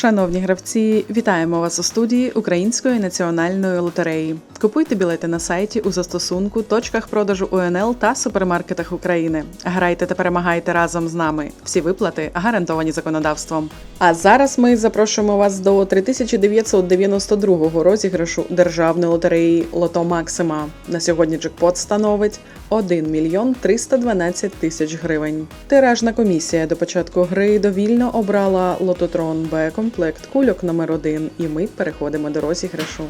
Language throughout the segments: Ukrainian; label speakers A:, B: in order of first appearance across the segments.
A: Шановні гравці, вітаємо вас у студії Української національної лотереї. Купуйте білети на сайті у застосунку, точках продажу УНЛ та супермаркетах України. Грайте та перемагайте разом з нами. Всі виплати гарантовані законодавством. А зараз ми запрошуємо вас до 3992 розіграшу державної лотереї Лото Максима. На сьогодні джекпот становить 1 мільйон 312 тисяч гривень. Тиражна комісія до початку гри довільно обрала лототрон Б комплект кульок номер 1 і ми переходимо до розіграшу.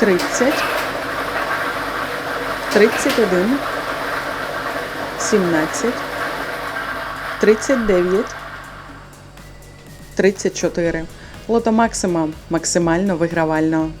A: Тридцять, тридцять один, сімнадцять, тридцять дев'ять, тридцять чотири. Лото Максима максимально вигравально.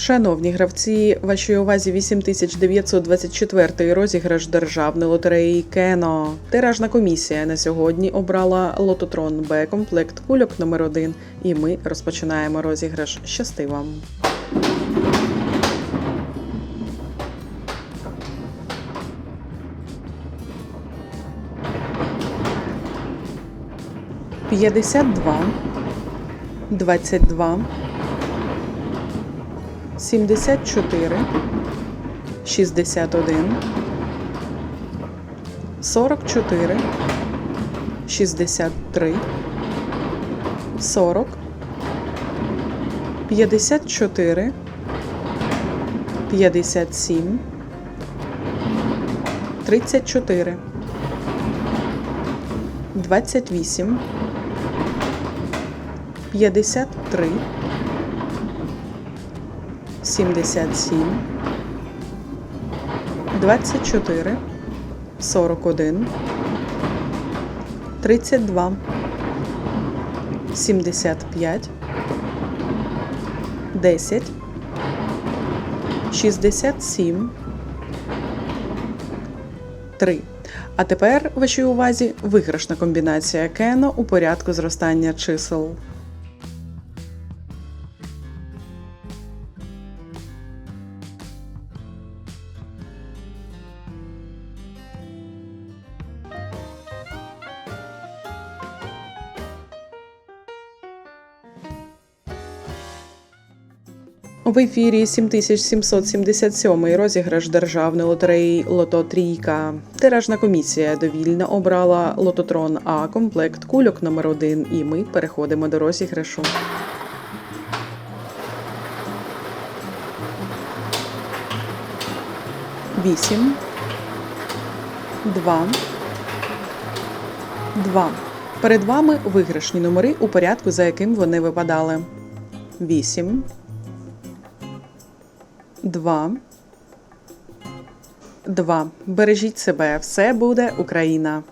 A: Шановні гравці, вашій увазі 8924 розіграш державної лотереї Кено. Тиражна комісія на сьогодні обрала лототрон Б комплект кульок номер 1 і ми розпочинаємо розіграш. Щасти вам! П'ятдесят два, двадцять два. 74, 61, 44, 63, 40, 54, 57, 34, 28, 53, 77, 24, 41, 32, 75, 10, 67, 3. А тепер вашій увазі виграшна комбінація Кено у порядку зростання чисел. В ефірі 7777 розіграш державної лотереї Лото Трійка. Тиражна комісія довільно обрала лототрон А комплект кульок номер 1 і ми переходимо до розіграшу. Вісім. Два. Два. Перед вами виграшні номери у порядку, за яким вони випадали. Вісім. Два. Два. Бережіть себе. Все буде Україна.